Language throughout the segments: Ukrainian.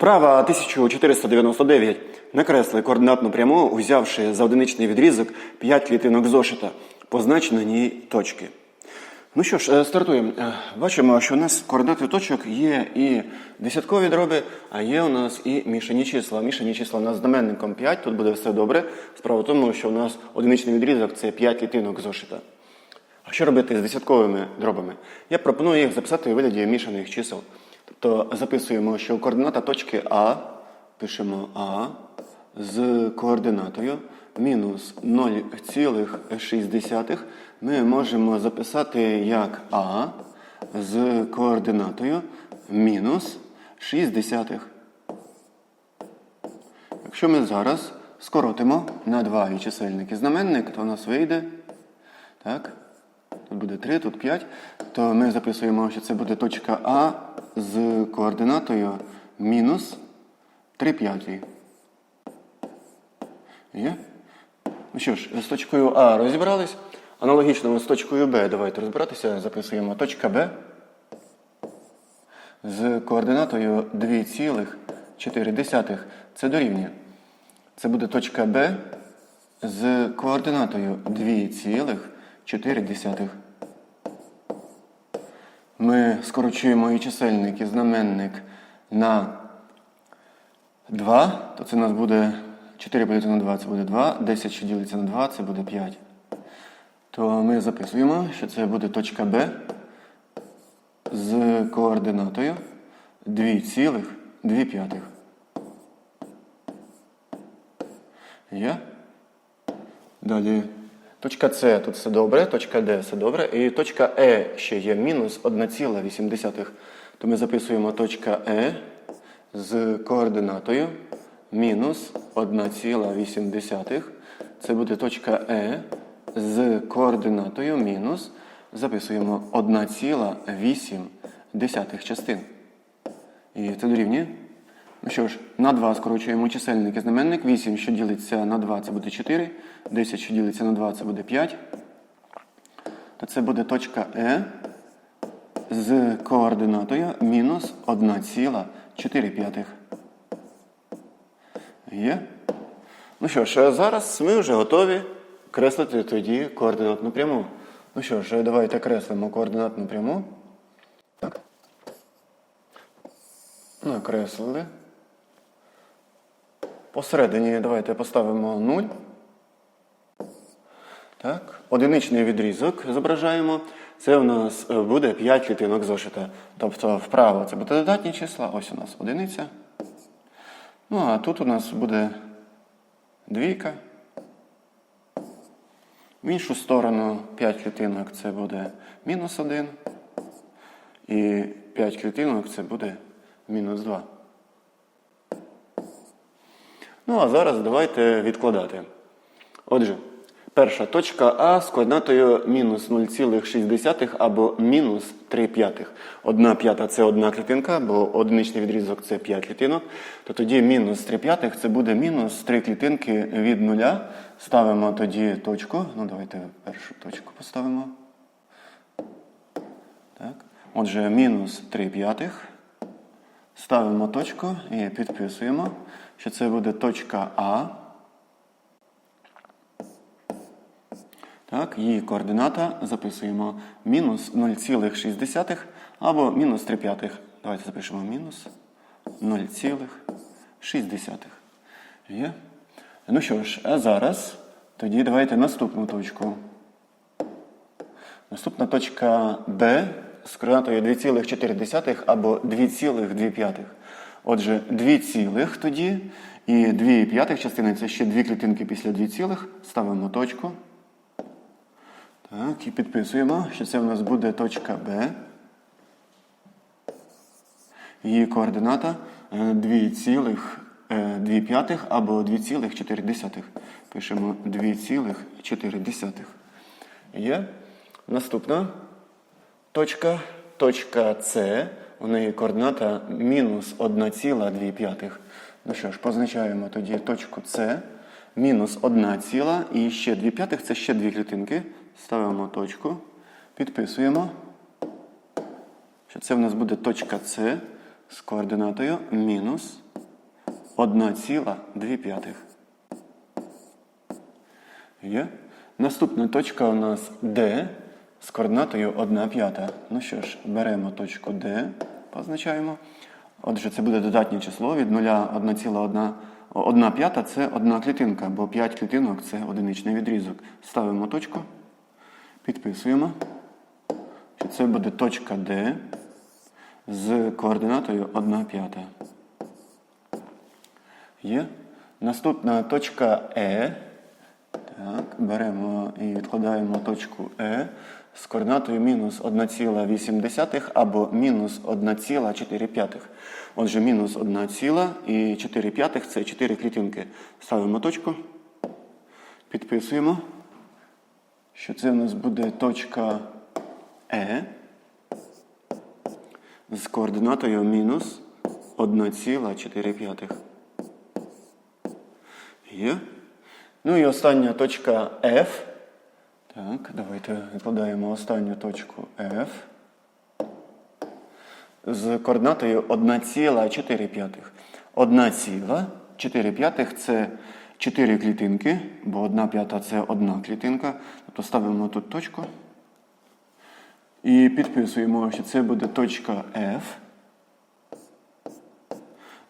Вправа 1499. Накресли координатну пряму, взявши за одиничний відрізок 5 клітинок зошита, ній точки. Ну що ж, е, стартуємо. Е, Бачимо, що у нас координати точок є і десяткові дроби, а є у нас і мішані числа. Мішані числа у нас знаменником 5, тут буде все добре. Справа в тому, що у нас одиничний відрізок це 5 клітинок зошита. А що робити з десятковими дробами? Я пропоную їх записати у вигляді мішаних чисел. Тобто записуємо, що координата точки А, пишемо А з координатою мінус 0,6 ми можемо записати як А з координатою мінус 6 десятих. Якщо ми зараз скоротимо на 2 і чисельник і знаменник, то у нас вийде так, тут буде 3, тут 5, то ми записуємо, що це буде точка А з координатою мінус 3 п'яті. Є? Ну що ж, з точкою А розібрались. Аналогічно з точкою Б давайте розбиратися. Записуємо точка Б з координатою 2,4. Це дорівнює. Це буде точка Б з координатою 2,4. Ми скорочуємо і чисельник, і знаменник на 2, то це у нас буде 4 поділити на 2, це буде 2, 10, що ділиться на 2, це буде 5. То ми записуємо, що це буде точка Б з координатою 2,2. Є? Далі. Точка С тут все добре, точка Д все добре. І точка Е ще є мінус 1,8. То ми записуємо точка Е з координатою мінус 1,8. Це буде точка Е з координатою мінус. Записуємо 1,8 частин. І це дорівнює. Ну що ж, на 2 скорочуємо чисельник і знаменник. 8, що ділиться на 2, це буде 4. 10, що ділиться на 2, це буде 5. То це буде точка Е з координатою мінус 1,4. Є? Ну що ж, зараз ми вже готові креслити тоді координатну пряму. Ну що ж, давайте креслимо координатну пряму. Так. Накреслили. Посередині давайте поставимо 0. Так. Одиничний відрізок зображаємо. Це у нас е, буде 5 клітинок зошита. Тобто вправо це буде додатні числа, ось у нас одиниця. Ну, а тут у нас буде двійка. В іншу сторону 5 клітинок це буде мінус 1. І 5 клітинок це буде мінус 2. Ну, а зараз давайте відкладати. Отже, перша точка А з координатою мінус 0,6 або мінус 3 п'ятих. Одна п'ята це одна клітинка, бо одиничний відрізок це 5 клітинок. То тоді мінус 3 п'ятих це буде мінус 3 клітинки від нуля. Ставимо тоді точку. Ну, давайте першу точку поставимо. Так. Отже, мінус 3 п'ятих. Ставимо точку і підписуємо, що це буде точка А. Так, її координата записуємо мінус 0,6 або мінус 3 п'ятих. Давайте запишемо мінус 0,6. Є? Ну що ж, а зараз тоді давайте наступну точку. Наступна точка Б з координатою 2,4 або 2,2. Отже, 2 цілих тоді. І 2 п'ятих частини це ще дві клітинки після 2 цілих. Ставимо точку. Так, і підписуємо, що це в нас буде точка Б. Її координата 2,2 або 2,4. Пишемо 2,4. Є. Наступна точка. Точка С. У неї координата мінус 1,2. Ну що ж, позначаємо тоді точку С. Мінус 1 ціла і ще 2 п'ятих це ще дві клітинки. Ставимо точку, підписуємо, що це в нас буде точка С з координатою мінус 1,2. Є. Наступна точка у нас D з координатою 1 п'ята. Ну що ж, беремо точку D, позначаємо. Отже, це буде додатнє число від 0 1,1 1 п'ята це одна клітинка, бо 5 клітинок це одиничний відрізок. Ставимо точку, підписуємо, це буде точка D з координатою 1 п'ята. Є. Наступна точка Е. Так, беремо і відкладаємо точку Е з координатою мінус 1,8 або мінус 1,4. Отже, мінус 1,4 це 4 клітинки. Ставимо точку, підписуємо, що це у нас буде точка Е з координатою мінус 1,4. Є. Ну і остання точка F. Так, давайте викладаємо останню точку F. З координатою 1,4. 1,4 це 4 клітинки, бо 1 п'ята це одна клітинка. Тобто ставимо тут точку. І підписуємо, що це буде точка F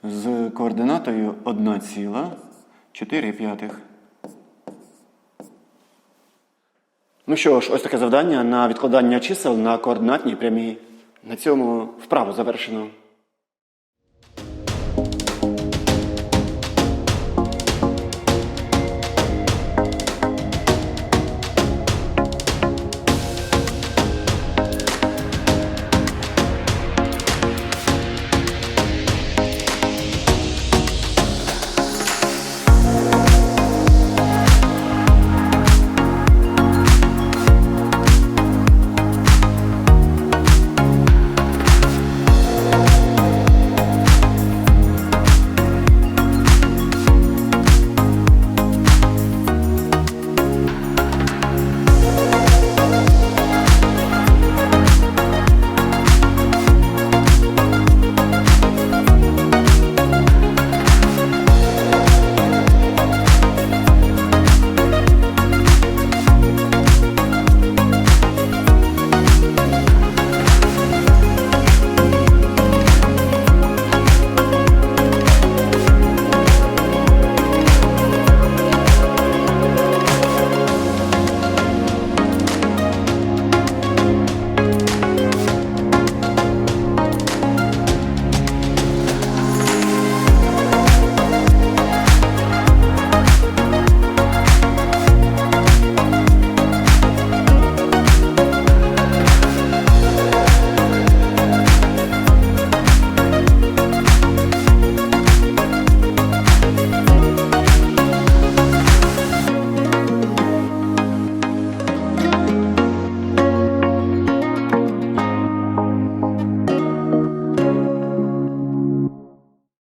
з координатою 1,4. Ну що ж, ось таке завдання на відкладання чисел на координатній прямій. На цьому вправу завершено.